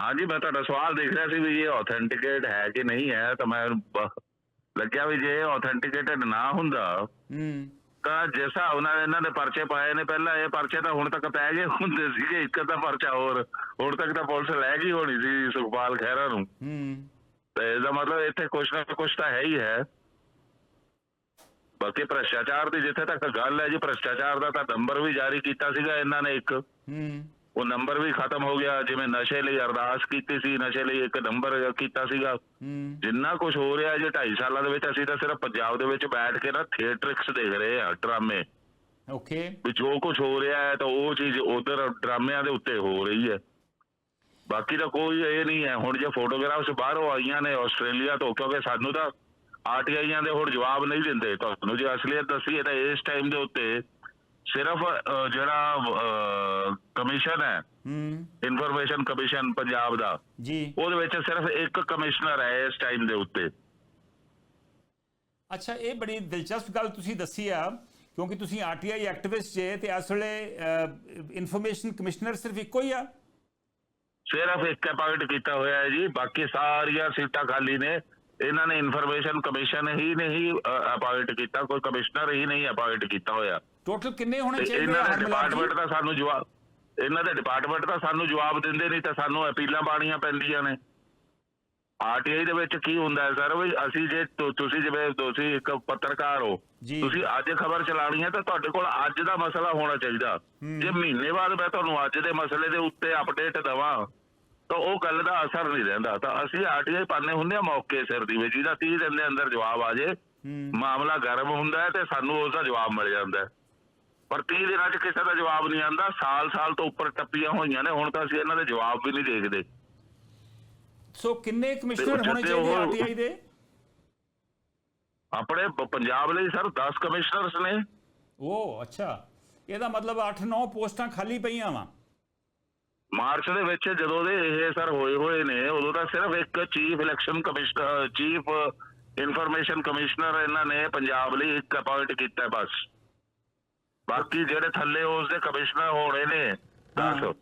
ਹਾਂਜੀ ਮੈਂ ਤੁਹਾਡਾ ਸਵਾਲ ਦੇਖ ਰਿਹਾ ਸੀ ਵੀ ਇਹ ਆਥੈਂਟਿਕੇਟ ਹੈ ਕਿ ਨਹੀਂ ਹੈ ਤਾਂ ਮੈਂ ਲੱਗਿਆ ਵੀ ਜੇ ਆਥੈਂਟਿਕੇਟਡ ਨਾ ਹੁੰਦਾ ਹੂੰ। ਤਾਂ ਜਿਸ ਹਿਸਾਬ ਨਾਲ ਇਹਨਾਂ ਦੇ ਪਰਚੇ ਪਾਏ ਨੇ ਪਹਿਲਾਂ ਇਹ ਪਰਚੇ ਤਾਂ ਹੁਣ ਤੱਕ ਪੈ ਗਏ ਹੁੰਦੇ ਸੀਗੇ ਇੱਕ ਤਾਂ ਪਰਚਾ ਹੋਰ ਹੁਣ ਤੱਕ ਤਾਂ ਪੁਲਿਸ ਲੈ ਗਈ ਹੋਣੀ ਸੀ ਸੁਖਪਾਲ ਖਹਿਰਾ ਨੂੰ। ਹੂੰ। ਤੇ ਇਹਦਾ ਮਤਲਬ ਇੱਥੇ ਕੁਛ ਨਾ ਕੁਛ ਤਾਂ ਹੈ ਹੀ ਹੈ। ਬਾਕੀ ਭ੍ਰਸ਼ਟਾਚਾਰ ਦੀ ਜਿੱਥੇ ਤੱਕ ਗੱਲ ਹੈ ਜੀ ਭ੍ਰਸ਼ਟਾਚਾਰ ਦਾ ਤਾਂ ਨੰਬਰ ਵੀ ਜਾਰੀ ਕੀਤਾ ਸੀਗਾ ਇਹਨਾਂ ਨੇ ਇੱਕ। ਹੂੰ। ਉਹ ਨੰਬਰ ਵੀ ਖਤਮ ਹੋ ਗਿਆ ਜਿਵੇਂ ਨਸ਼ੇ ਲਈ ਅਰਦਾਸ ਕੀਤੀ ਸੀ ਨਸ਼ੇ ਲਈ ਇੱਕ ਨੰਬਰ ਕੀਤਾ ਸੀਗਾ। ਜਿੰਨਾ ਕੁਝ ਹੋ ਰਿਹਾ ਜੇ 2.5 ਸਾਲਾਂ ਦੇ ਵਿੱਚ ਅਸੀਂ ਤਾਂ ਸਿਰਫ ਪੰਜਾਬ ਦੇ ਵਿੱਚ ਬੈਠ ਕੇ ਨਾ ਥੀਏਟਰਿਕਸ ਦੇਖ ਰਹੇ ਆ ਡਰਾਮੇ। ਓਕੇ। ਵੀ ਜੋ ਕੁਝ ਹੋ ਰਿਹਾ ਹੈ ਤਾਂ ਉਹ ਚੀਜ਼ ਉਧਰ ਡਰਾਮਿਆਂ ਦੇ ਉੱਤੇ ਹੋ ਰਹੀ ਹੈ। ਬਾਕੀ ਤਾਂ ਕੋਈ ਇਹ ਨਹੀਂ ਹੈ ਹੁਣ ਜੇ ਫੋਟੋਗ੍ਰਾਫਸ ਬਾਹਰੋਂ ਆਈਆਂ ਨੇ ਆਸਟ੍ਰੇਲੀਆ ਤੋਂ ਕਿਉਂਕਿ ਸਾਨੂੰ ਤਾਂ ਆਰਟੀਆਈਆਂ ਦੇ ਹੁਣ ਜਵਾਬ ਨਹੀਂ ਦਿੰਦੇ। ਤੁਹਾਨੂੰ ਜੇ ਅਸਲੀਅਤ ਦੱਸੀਏ ਤਾਂ ਇਸ ਟਾਈਮ ਦੇ ਉੱਤੇ ਸਿਰਫ ਅਹ, ਜਿਹੜਾ ਕਮਿਸ਼ਨ ਹੈ ਹੂੰ। ਇਨਫੋਰਮੇਸ਼ਨ ਕਮਿਸ਼ਨ ਪੰਜਾਬ ਦਾ ਜੀ। ਉਹਦੇ ਵਿੱਚ ਸਿਰਫ ਇੱਕ ਕਮਿਸ਼ਨਰ ਹੈ ਇਸ ਟਾਈਮ ਦੇ ਉੱਤੇ। ਅੱਛਾ ਇਹ ਬੜੀ ਦਿਲਚਸਪ ਗੱਲ ਤੁਸੀਂ ਦੱਸੀ ਆ ਕਿਉਂਕਿ ਤੁਸੀਂ ਆਰਟੀਆਈ ਐਕਟਿਵਿਸਟ ਜੇ ਤੇ ਇਸ ਵੇਲੇ ਇਨਫੋਰਮੇਸ਼ਨ ਕਮਿਸ਼ਨਰ ਸਿਰਫ ਇੱਕੋ ਹੀ ਆ? ਸਿਰਫ ਇੱਕ ਅਪਾਇੰਟ ਕੀਤਾ ਹੋਇਆ ਹੈ ਜੀ ਬਾਕੀ ਸਾਰੀਆਂ ਸੀਟਾਂ ਖਾਲੀ ਨੇ। ਇਹਨਾਂ ਨੇ ਇਨਫੋਰਮੇਸ਼ਨ ਕਮਿਸ਼ਨ ਹੀ ਨਹੀਂ ਅਪਾਇੰਟ ਕੀਤਾ ਕੋਈ ਕਮਿਸ਼ਨਰ ਹੀ ਨਹੀਂ ਅਪਾਇੰਟ ਕੀਤਾ ਹੋਇਆ। ਟੋਟਲ ਕਿੰਨੇ ਹੋਣੇ ਚਾਹੀਦੇ ਇਹਨਾਂ ਦੇ? ਡਿਪਾਰਟਮੈਂਟ ਦਾ ਸਾਨੂੰ ਜਵਾਬ ਇਹਨਾਂ ਦੇ ਡਿਪਾਰਟਮੈਂਟ ਦਾ ਸਾਨੂੰ ਜਵਾਬ ਦਿੰਦੇ ਨਹੀਂ ਤਾਂ ਸਾਨੂੰ ਅਪੀਲਾਂ ਪਾਣੀਆਂ ਪੈਂਦੀਆਂ ਨੇ। ਆਰਟੀਆਈ ਦੇ ਵਿੱਚ ਕੀ ਹੁੰਦਾ ਹੈ ਸਰ? ਵੀ ਅਸੀਂ ਜੇ ਤੁਸੀਂ ਜਿਵੇਂ ਤੁਸੀਂ ਇੱਕ ਪੱਤਰਕਾਰ ਹੋ। ਤੁਸੀਂ ਅੱਜ ਖਬਰ ਚਲਾਣੀ ਹੈ ਤਾਂ ਤੁਹਾਡੇ ਕੋਲ ਅੱਜ ਦਾ ਮਸਲਾ ਹੋਣਾ ਚਾਹੀਦਾ। ਜੇ ਮਹੀਨੇ ਬਾਅਦ ਮੈਂ ਤੁਹਾਨੂੰ ਅੱਜ ਦੇ ਮਸਲੇ ਦੇ ਉੱਤੇ ਅਪਡੇਟ ਦਵਾਂ ਤਾਂ ਉਹ ਗੱਲ ਦਾ ਅਸਰ ਨਹੀਂ ਰਹਿੰਦਾ। ਤਾਂ ਅਸੀਂ ਆਰਟੀਆਈ ਪਾਣੇ ਹੁੰਦੇ ਆ ਮੌਕੇ ਸਿਰ ਦੀ ਵੀ ਜਿਹਦਾ 30 ਦਿਨ ਦੇ ਅੰਦਰ ਜਵਾਬ ਆ ਜੇ। ਮਾਮਲਾ ਗਰਮ ਹੁੰਦਾ ਹੈ ਤੇ ਸਾਨੂੰ ਉਸ ਦਾ ਜਵਾਬ ਮਿਲ ਜਾਂਦਾ ਹੈ। ਪਰ 30 ਦਿਨਾਂ 'ਚ ਕਿਸੇ ਦਾ ਜਵਾਬ ਨਹੀਂ ਆਂਦਾ ਸਾਲ-ਸਾਲ ਤੋਂ ਉੱਪਰ ਟੱਪੀਆਂ ਹੋਈਆਂ ਨੇ ਹੁਣ ਤਾਂ ਅਸੀਂ ਇਹਨਾਂ ਦੇ ਜਵਾਬ ਵੀ ਨਹੀਂ ਦੇਖਦੇ। ਸੋ ਕਿੰਨੇ ਕਮਿਸ਼ਨਰ ਹੋਣੇ ਚਾਹੀਦੇ ਆਰਟੀਆਈ ਦੇ? ਆਪਣੇ ਪੰਜਾਬ ਲਈ ਸਰ 10 ਕਮਿਸ਼ਨਰਸ ਨੇ। ਉਹ ਅੱਛਾ। ਇਹਦਾ ਮਤਲਬ 8-9 ਪੋਸਟਾਂ ਖਾਲੀ ਪਈਆਂ ਵਾ। ਮਾਰਚ ਦੇ ਵਿੱਚ ਜਦੋਂ ਦੇ ਇਹ ਸਰ ਹੋਏ ਹੋਏ ਨੇ ਉਦੋਂ ਤਾਂ ਸਿਰਫ ਇੱਕ chief election commissioner chief information commissioner ਇਹਨਾਂ ਨੇ ਪੰਜਾਬ ਲਈ ਇੱਕ ਅਪਾਇੰਟ ਕੀਤਾ ਬਸ। ਬਾਕੀ ਜਿਹੜੇ ਥੱਲੇ ਉਸ ਦੇ ਕਮਿਸ਼ਨਰ ਹੋਣੇ ਨੇ 10 ਹਾਂ।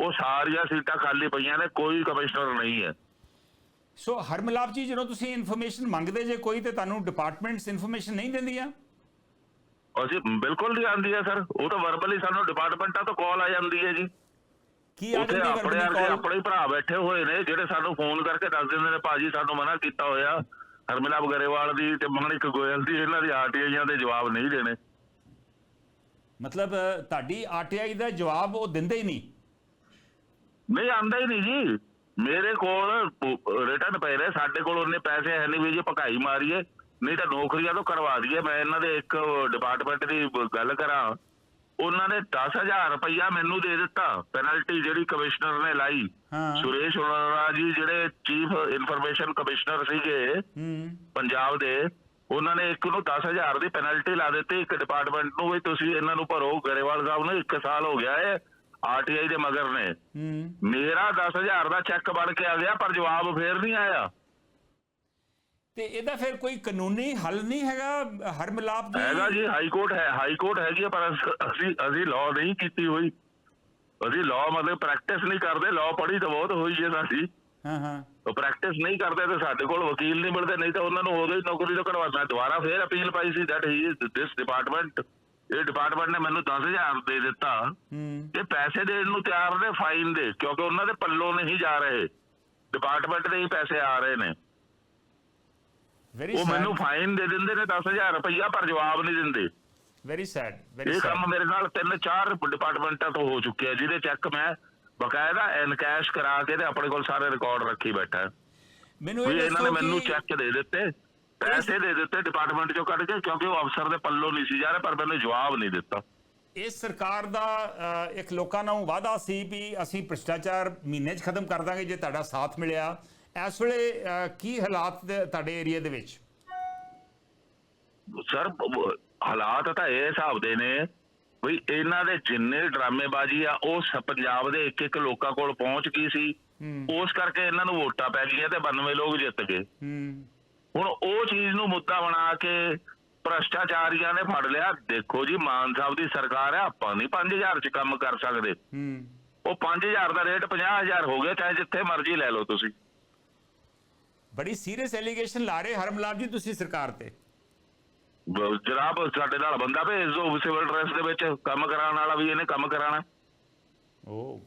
ਉਹ ਸਾਰੀਆਂ ਸੀਟਾਂ ਖਾਲੀ ਪਈਆਂ ਨੇ ਕੋਈ ਕਮਿਸ਼ਨਰ ਨਹੀਂ ਹੈ। ਸੋ ਹਰ ਮਿਲਾਪ ਜੀ ਜਦੋਂ ਤੁਸੀਂ ਇਨਫੋਰਮੇਸ਼ਨ ਮੰਗਦੇ ਜੇ ਕੋਈ ਤੇ ਤੁਹਾਨੂੰ ਡਿਪਾਰਟਮੈਂਟਸ ਇਨਫੋਰਮੇਸ਼ਨ ਨਹੀਂ ਦਿੰਦੀਆਂ? ਅਸੀਂ ਬਿਲਕੁਲ ਨਹੀਂ ਆਂਦੀ ਹੈ ਸਰ। ਉਹ ਤਾਂ ਵਰਬਲੀ ਸਾਨੂੰ ਡਿਪਾਰਟਮੈਂਟਾਂ ਤੋਂ ਕਾਲ ਆ ਜਾਂਦੀ ਹੈ ਜੀ। ਕੀ ਆ ਉੱਥੇ ਆਪਣੇ ਆਪਣੇ ਹੀ ਭਰਾ ਬੈਠੇ ਹੋਏ ਨੇ ਜਿਹੜੇ ਸਾਨੂੰ ਫੋਨ ਕਰਕੇ ਦੱਸ ਦਿੰਦੇ ਨੇ ਭਾਜੀ ਸਾਨੂੰ ਮਨਾ ਕੀਤਾ ਹੋਇਆ ਹਰਮਿਲਾਪ ਗਰੇਵਾਲ ਦੀ ਤੇ ਮਣਿਕ ਗੋਇਲ ਦੀ ਇਹਨਾਂ ਦੀ ਆਰਟੀਆਈਆਂ ਦੇ ਜਵਾਬ ਨਹੀਂ ਦੇਣੇ। ਮਤਲਬ ਅ, ਤੁਹਾਡੀ ਆਰਟੀਆਈ ਦਾ ਜਵਾਬ ਉਹ ਦਿੰਦੇ ਹੀ ਨਹੀਂ। ਨਹੀਂ ਆਂਦਾ ਹੀ ਨਹੀਂ ਜੀ। ਮੇਰੇ ਕੋਲ ਰਿਟਰਨ ਪਏ ਨੇ ਸਾਡੇ ਕੋਲ ਉਹਨੇ ਪੈਸੇ ਹੈ ਨਹੀਂ ਵੀ ਜੀ ਭਕਾਈ ਮਾਰੀਏ ਨਹੀਂ ਤਾਂ ਨੌਕਰੀਆਂ ਤੋਂ ਕਰਵਾ ਦਈਏ। ਮੈਂ ਇਹਨਾਂ ਦੇ ਇੱਕ ਡਿਪਾਰਟਮੈਂਟ ਦੀ ਗੱਲ ਕਰਾਂ। ਉਹਨਾਂ ਨੇ 10000 ਰੁਪਇਆ ਮੈਨੂੰ ਦੇ ਦਿੱਤਾ ਪੈਨਲਟੀ ਜਿਹੜੀ ਕਮਿਸ਼ਨਰ ਨੇ ਲਾਈ। ਹਾਂ। ਸੁਰੇਸ਼ ਅਰੋੜਾ ਜੀ ਜਿਹੜੇ ਚੀਫ ਇਨਫੋਰਮੇਸ਼ਨ ਕਮਿਸ਼ਨਰ ਸੀਗੇ ਹੂੰ। ਪੰਜਾਬ ਦੇ ਉਹਨਾਂ ਨੇ ਇੱਕ ਨੂੰ 10000 ਦੀ ਪੈਨਲਟੀ ਲਾ ਦਿੱਤੀ ਇੱਕ ਡਿਪਾਰਟਮੈਂਟ ਨੂੰ ਵੀ ਤੁਸੀਂ ਇਹਨਾਂ ਨੂੰ ਭਰੋ। ਗਰੇਵਾਲ ਸਾਹਿਬ ਨੂੰ 1 ਸਾਲ ਹੋ ਗਿਆ ਹੈ ਆਰਟੀਆਈ ਦੇ ਮਗਰ ਨੇ। ਹੂੰ। ਮੇਰਾ 10000 ਦਾ ਚੈੱਕ ਬਣ ਕੇ ਆ ਗਿਆ ਪਰ ਜਵਾਬ ਫੇਰ ਨਹੀਂ ਆਇਆ। ਤੇ ਇਹਦਾ ਫਿਰ ਕੋਈ ਕਾਨੂੰਨੀ ਹੱਲ ਨਹੀਂ ਹੈਗਾ ਹਰ ਮਿਲਾਪ ਦੀ? ਹੈਗਾ ਜੀ ਹਾਈ ਕੋਰਟ ਹੈ ਹਾਈ ਕੋਰਟ ਹੈਗੀ ਪਰ ਅਸ- ਅਸੀਂ ਲਾਅ ਨਹੀਂ ਕੀਤੀ ਹੋਈ। ਅਸੀਂ ਲਾਅ ਮਤਲਬ ਪ੍ਰੈਕਟਿਸ ਨਹੀਂ ਕਰਦੇ ਲਾਅ ਪੜ੍ਹੀ ਤਾਂ ਬਹੁਤ ਹੋਈ ਹੈ ਸਾਡੀ। ਹਾਂ ਹਾਂ। ਉਹ ਪ੍ਰੈਕਟਿਸ ਨਹੀਂ ਕਰਦੇ ਤੇ ਸਾਡੇ ਕੋਲ ਵਕੀਲ ਨਹੀਂ ਮਿਲਦੇ ਨਹੀਂ ਤਾਂ ਉਹਨਾਂ ਨੂੰ ਹੀ ਨੌਕਰੀ ਤੋਂ ਕਢਵਾ ਮੈਂ ਦੁਬਾਰਾ ਫੇਰ ਅਪੀਲ ਪਾਈ ਸੀ that he is this department ਇਹ ਡਿਪਾਰਟਮੈਂਟ ਨੇ ਮੈਨੂੰ 10000 ਦੇ ਦਿੱਤਾ ਇਹ ਪੈਸੇ ਦੇਣ ਨੂੰ ਤਿਆਰ ਨੇ ਫਾਈਨ ਦੇ ਕਿਉਂਕਿ ਉਹਨਾਂ ਦੇ ਪੱਲੋਂ ਨਹੀਂ ਜਾ ਰਹੇ। ਡਿਪਾਰਟਮੈਂਟ ਦੇ ਹੀ ਪੈਸੇ ਆ ਰਹੇ ਨੇ। ਵੈਰੀ ਉਹ ਮੈਨੂੰ ਫਾਈਨ ਦੇ ਦਿੰਦੇ ਨੇ 10000 ਰੁਪਈਆ ਪਰ ਜਵਾਬ ਨਹੀਂ ਦਿੰਦੇ। ਵੈਰੀ ਸੈਡ ਵੈਰੀ ਇਹ ਕੰਮ ਮੇਰੇ ਨਾਲ ਤਿੰਨ ਚਾਰ ਡਿਪਾਰਟਮੈਂਟਾਂ ਤੋਂ ਹੋ ਚੁੱਕਿਆ ਜਿਹਦੇ ਚੈੱਕ ਮੈਂ ਬਕਾਇਦਾ ਐਨਕੈਸ਼ ਕਰਾ ਕੇ ਤੇ ਆਪਣੇ ਕੋਲ ਸਾਰੇ ਰਿਕਾਰਡ ਰੱਖੀ ਬੈਠਾ। ਮੈਨੂੰ ਇਹ ਇਹਨਾਂ ਨੇ ਮੈਨੂੰ ਚੈੱਕ ਦੇ ਦਿੱਤੇ ਪੈਸੇ ਦੇ ਦਿੱਤੇ ਡਿਪਾਰਟਮੈਂਟ ਚੋਂ ਕੱਢ ਕੇ ਕਿਉਂਕਿ ਉਹ ਅਫਸਰ ਦੇ ਪੱਲੋਂ ਨਹੀਂ ਸੀ ਜਾ ਰਿਹਾ ਪਰ ਮੈਨੂੰ ਜਵਾਬ ਨਹੀਂ ਦਿੱਤਾ। ਇਸ ਸਰਕਾਰ ਦਾ ਇੱਕ ਲੋਕਾਂ ਨੂੰ ਵਾਅਦਾ ਸੀ ਵੀ ਅਸੀਂ ਭ੍ਰਿਸ਼ਟਾਚਾਰ ਮਹੀਨੇ 'ਚ ਖਤਮ ਕਰ ਦਾਂਗੇ ਜੇ ਤੁਹਾਡਾ ਸਾਥ ਮਿਲਿਆ ਇਸ ਵੇਲੇ ਕੀ ਹਾਲਾਤ ਤੁਹਾਡੇ ਏਰੀਆ ਦੇ ਵਿੱਚ? ਸਰ ਹਾਲਾਤ ਤਾਂ ਇਹ ਹਿਸਾਬ ਦੇ ਨੇ ਵੀ ਇਹਨਾਂ ਦੇ ਜਿੰਨੇ ਡਰਾਮੇਬਾਜ਼ੀ ਆ ਉਹ ਪੰਜਾਬ ਦੇ ਇੱਕ ਇੱਕ ਲੋਕਾਂ ਕੋਲ ਪਹੁੰਚ ਗਈ ਸੀ। ਉਸ ਕਰਕੇ ਇਹਨਾਂ ਨੂੰ ਵੋਟਾਂ ਪੈ ਗਈਆਂ ਤੇ 92 ਲੋਕ ਜਿੱਤ ਗਏ। ਹੁਣ ਉਹ ਚੀਜ਼ ਨੂੰ ਮੁੱਦਾ ਬਣਾ ਕੇ ਭ੍ਰਸ਼ਟਾਚਾਰੀਆਂ ਨੇ ਫੜ ਲਿਆ ਦੇਖੋ ਜੀ ਮਾਨ ਸਾਹਿਬ ਦੀ ਸਰਕਾਰ ਹੈ ਆਪਾਂ ਨਹੀਂ 5000 ਚ ਕੰਮ ਕਰ ਸਕਦੇ। ਉਹ 5000 ਦਾ ਰੇਟ 50000 ਹੋ ਗਿਆ ਚਾਹੇ ਜਿੱਥੇ ਮਰਜ਼ੀ ਲੈ ਲਓ ਤੁਸੀਂ। ਬੜੀ ਸੀਰੀਅਸ ਐਲੀਗੇਸ਼ਨ ਲਾ ਰਹੇ ਹਰਮਲਾਲ ਜੀ ਤੁਸੀਂ ਸਰਕਾਰ ਤੇ। ਜਨਾਬ ਸਾਡੇ ਨਾਲ ਬੰਦਾ ਭੇਜ ਦਿਓ ਸਿਵਲ ਡਰੈਸ ਦੇ ਵਿੱਚ ਕੰਮ ਕਰਾਉਣ ਵਾਲਾ ਵੀ ਇਹਨੇ ਕੰਮ ਕਰਾਣਾ ਓ।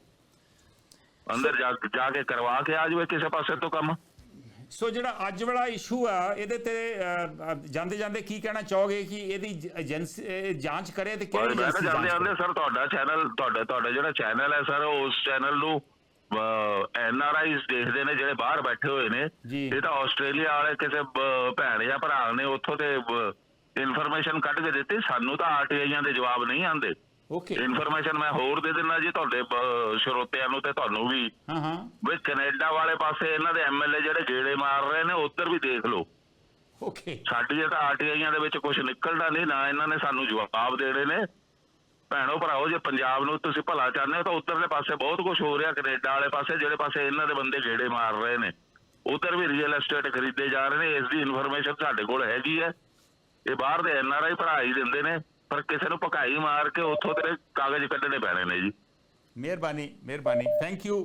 ਅੰਦਰ ਜਾ ਜਾ ਕੇ ਕਰਵਾ ਕੇ ਆ ਜਾਵੇ ਕਿਸੇ ਪਾਸੇ ਤੋਂ ਕੰਮ। ਸੋ ਜਿਹੜਾ ਅੱਜ ਵਾਲਾ ਇਸ਼ੂ ਆ ਇਹਦੇ ਤੇ ਜਾਂਦੇ ਜਾਂਦੇ ਕੀ ਕਹਿਣਾ ਚਾਹੋਗੇ ਕਿ ਇਹਦੀ ਏਜੰਸੀ ਜਾਂਚ ਕਰੇ ਤੇ ਕਿਹੜੀ ਏਜੰਸੀ ਜਾਂਦੇ ਜਾਂਦੇ? ਸਰ ਤੁਹਾਡਾ ਚੈਨਲ ਤੁਹਾਡਾ ਤੁਹਾਡਾ ਜਿਹੜਾ ਚੈਨਲ ਹੈ ਸਰ ਉਸ ਚੈਨਲ ਨੂੰ ਐਨ ਆਰ ਦੇਖਦੇ ਨੇ ਜਿਹੜੇ ਬਾਹਰ ਬੈਠੇ ਹੋਏ ਨੇ। ਇਹ ਤਾਂ ਆਸਟ੍ਰੇਲੀਆ ਵਾਲੇ ਕਿਸੇ ਭੈਣ ਜਾਂ ਭਰਾ ਨੇ ਉੱਥੋਂ ਤੇ ਇਨਫੋਰਮੇਸ਼ਨ ਕੱਢ ਕੇ ਦਿੱਤੀ। ਸਾਨੂੰ ਤਾਂ ਆਰਟੀਆਈਆਂ ਦੇ ਜਵਾਬ ਨਹੀਂ ਆਉਂਦੇ। ਓਕੇ। ਇਨਫੋਰਮੇਸ਼ਨ ਮੈਂ ਹੋਰ ਦੇ ਦਿੰਦਾ ਜੀ ਤੁਹਾਡੇ ਸਰੋਤਿਆਂ ਨੂੰ ਤੇ ਤੁਹਾਨੂੰ ਵੀ। ਹਾਂ ਹਾਂ। ਵੀ ਕੈਨੇਡਾ ਵਾਲੇ ਪਾਸੇ ਇਹਨਾਂ ਦੇ ਐਮਐਲਏ ਜਿਹੜੇ ਗੇੜੇ ਮਾਰ ਰਹੇ ਨੇ ਉੱਧਰ ਵੀ ਦੇਖ ਲਓ। ਓਕੇ। ਸਾਡੀ ਤਾਂ ਆਰਟੀਆਈਆਂ ਦੇ ਵਿੱਚ ਕੁਝ ਨਿਕਲਦਾ ਨਹੀਂ ਨਾ ਇਹਨਾਂ ਨੇ ਸਾਨੂੰ ਜਵਾਬ ਦੇਣੇ ਨੇ। ਭੈਣੋ ਭਰਾਓ, ਜੇ ਪੰਜਾਬ ਨੂੰ ਤੁਸੀਂ ਭਲਾ ਚਾਹੁੰਦੇ ਹੋ ਤਾਂ ਉੱਧਰਲੇ ਪਾਸੇ ਬਹੁਤ ਕੁਝ ਹੋ ਰਿਹਾ ਕੈਨੇਡਾ ਵਾਲੇ ਪਾਸੇ, ਜਿਹੜੇ ਪਾਸੇ ਇਹਨਾਂ ਦੇ ਬੰਦੇ ਗੇੜੇ ਮਾਰ ਰਹੇ ਨੇ। ਉੱਧਰ ਵੀ ਰੀਅਲ ਐਸਟੇਟ ਖਰੀਦੇ ਜਾ ਰਹੇ ਨੇ, ਇਸ ਦੀ ਇਨਫੋਰਮੇਸ਼ਨ ਸਾਡੇ ਕੋਲ ਹੈਗੀ ਹੈ। ਇਹ ਬਾਹਰ ਦੇ ਐਨਆਰਆਈ ਭਰਾ ਹੀ ਦਿੰਦੇ ਨੇ, ਪਰ ਕਿਸੇ ਨੂੰ ਭਕਾਈ ਮਾਰ ਕੇ ਉੱਥੋਂ ਤੇਰੇ ਕਾਗਜ਼ ਕੱਢਣੇ ਪੈਣੇ ਨੇ ਜੀ। ਮਿਹਰਬਾਨੀ ਮਿਹਰਬਾਨੀ। Thank you